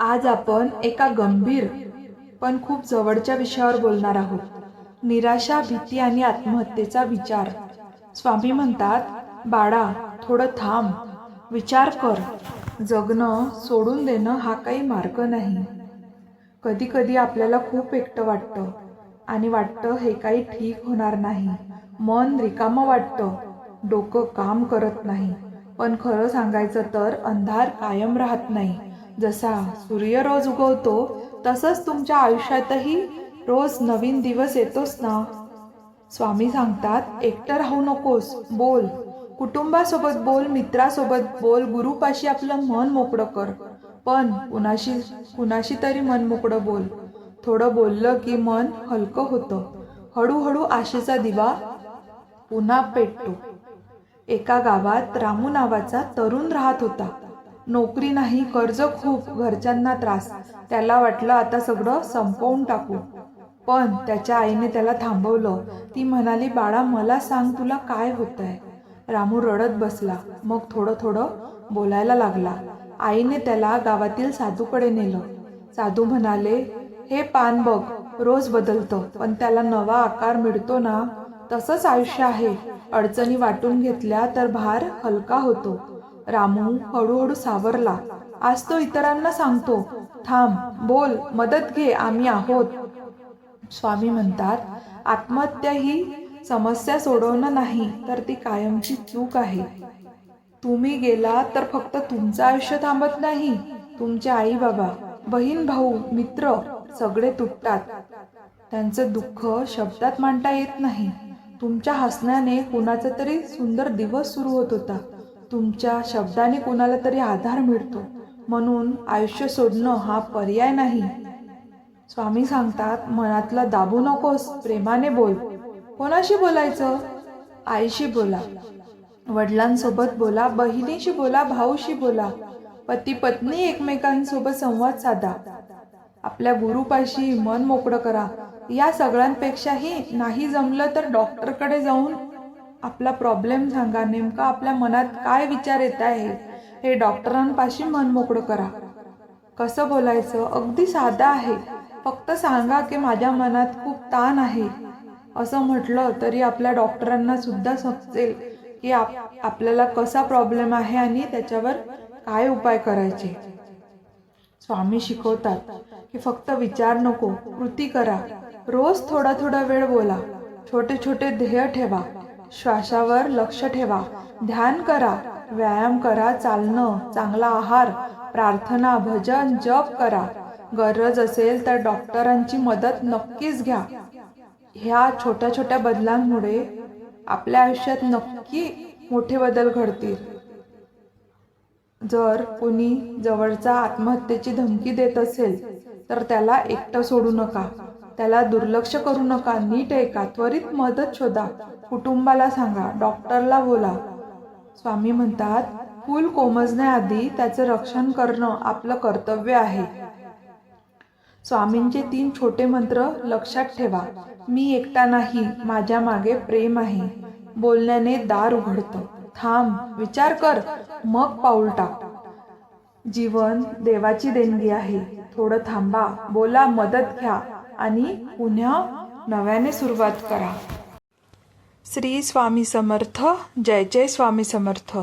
आज आपण एका गंभीर पण खूप जवळच्या विषयावर बोलणार आहोत. निराशा भीती आणि आत्महत्येचा विचार. स्वामी म्हणतात बाळा थोडं थांब. विचार कर. जगणं सोडून देणं हा काही मार्ग नाही. कधी कधी आपल्याला खूप एकटं वाटतं. आणि वाटतं हे काही ठीक होणार नाही. मन रिकामं वाटतं. डोकं काम करत नाही. पण खरं सांगायचं तर अंधार कायम राहत नाही. जसा सूर्य रोज उगवतो तसंच तुमच्या आयुष्यातही रोज नवीन दिवस येतोच ना? स्वामी सांगतात एकटं राहू नकोस बोल. कुटुंबासोबत बोल मित्रासोबत बोल गुरुपाशी आपलं मन मोकळं कर. पण कुणाशी कुणाशी तरी मन मोकळं बोल. थोडं बोललं की मन हलकं होतं. हळूहळू आशेचा दिवा पुन्हा पेटतो. एका गावात रामू नावाचा तरुण राहत होता. नोकरी नाही कर्ज खूप घरच्यांना त्रास. त्याला वाटलं आता सगळं संपवून टाकू. पण त्याच्या आईने त्याला थांबवलं. ती म्हणाली बाळा मला सांग तुला काय होत आहे रामू रडत बसला. मग थोडं थोडं बोलायला लागला. आईने त्याला गावातील साधूकडे नेलं. साधू म्हणाले हे पान बघ रोज बदलतं पण त्याला नवा आकार मिळतो ना? तसंच आयुष्य आहे. अडचणी वाटून घेतल्या तर भार हलका होतो. रामू हळूहळू सावरला. आज तो इतरांना सांगतो थांब बोल मदत घे आम्ही आहोत. स्वामी म्हणतात आत्महत्या ही समस्या सोडवणं नाही तर ती कायमची चूक आहे. तुम्ही गेला तर फक्त तुमचं आयुष्य थांबत नाही तुमचे आई बाबा बहीण भाऊ मित्र सगळे तुटतात. त्यांचं दुःख शब्दात मांडता येत नाही. तुमच्या हसण्याने कुणाचा तरी सुंदर दिवस सुरू होत होता. तुमच्या शब्दाने कुणाला तरी आधार मिळतो. म्हणून आयुष्य सोडणं हा पर्याय नाही. स्वामी सांगतात मनातलं दाबू नकोस प्रेमाने बोल. कोणाशी बोलायचं? आईशी बोला. वडिलांसोबत बोला बहिणीशी बोला भाऊशी बोला. पती पत्नी एकमेकांसोबत संवाद साधा. आपल्या गुरुपाशी मन मोकळं करा. या सगळ्यांपेक्षाही नाही जमलं तर डॉक्टरकडे जाऊन आपला प्रॉब्लेम सांगा नेमका आपल्या मनात काय विचार येत आहे हे डॉक्टरांपाशी मन मोकळं करा. कसं बोलायचं? अगदी साधं आहे. फक्त सांगा की माझ्या मनात खूप ताण आहे. असं म्हटलं तरी आपल्या डॉक्टरांना सुद्धा समजेल की आप आपल्याला कसा प्रॉब्लेम आहे आणि त्याच्यावर काय उपाय करायचे. स्वामी शिकवतात की फक्त विचार नको कृती करा. रोज थोडा थोडा वेळ बोला. छोटे छोटे ध्येय ठेवा. श्वासावर लक्ष ठेवा. ध्यान करा. व्यायाम करा. चालणं. चांगला आहार. प्रार्थना भजन जप करा. गरज असेल तर डॉक्टरांची मदत नक्कीच घ्या. ह्या छोट्या छोट्या बदलांमुळे आपल्या आयुष्यात नक्की मोठे बदल घडतील. जर कोणी जवळचा आत्महत्येची धमकी देत असेल तर त्याला एकटं सोडू नका. त्याला दुर्लक्ष करू नका नीट ऐका त्वरित मदत शोधा. कुटुंबाला सांगा डॉक्टरला बोला. स्वामी म्हणतात फूल कोमजण्याआधी त्याचं रक्षण करणं आपलं कर्तव्य आहे. स्वामींचे तीन छोटे मंत्र लक्षात ठेवा. मी एकटा नाही माझ्या मागे प्रेम आहे. बोलण्याने दार उघडतं. थांब विचार कर मग पाऊल टाक. जीवन देवाची देणगी आहे. थोडं थांबा बोला मदत घ्या. आणि पुन्हा नव्याने सुरुवात करा. श्री स्वामी समर्थ जय जय स्वामी समर्थ.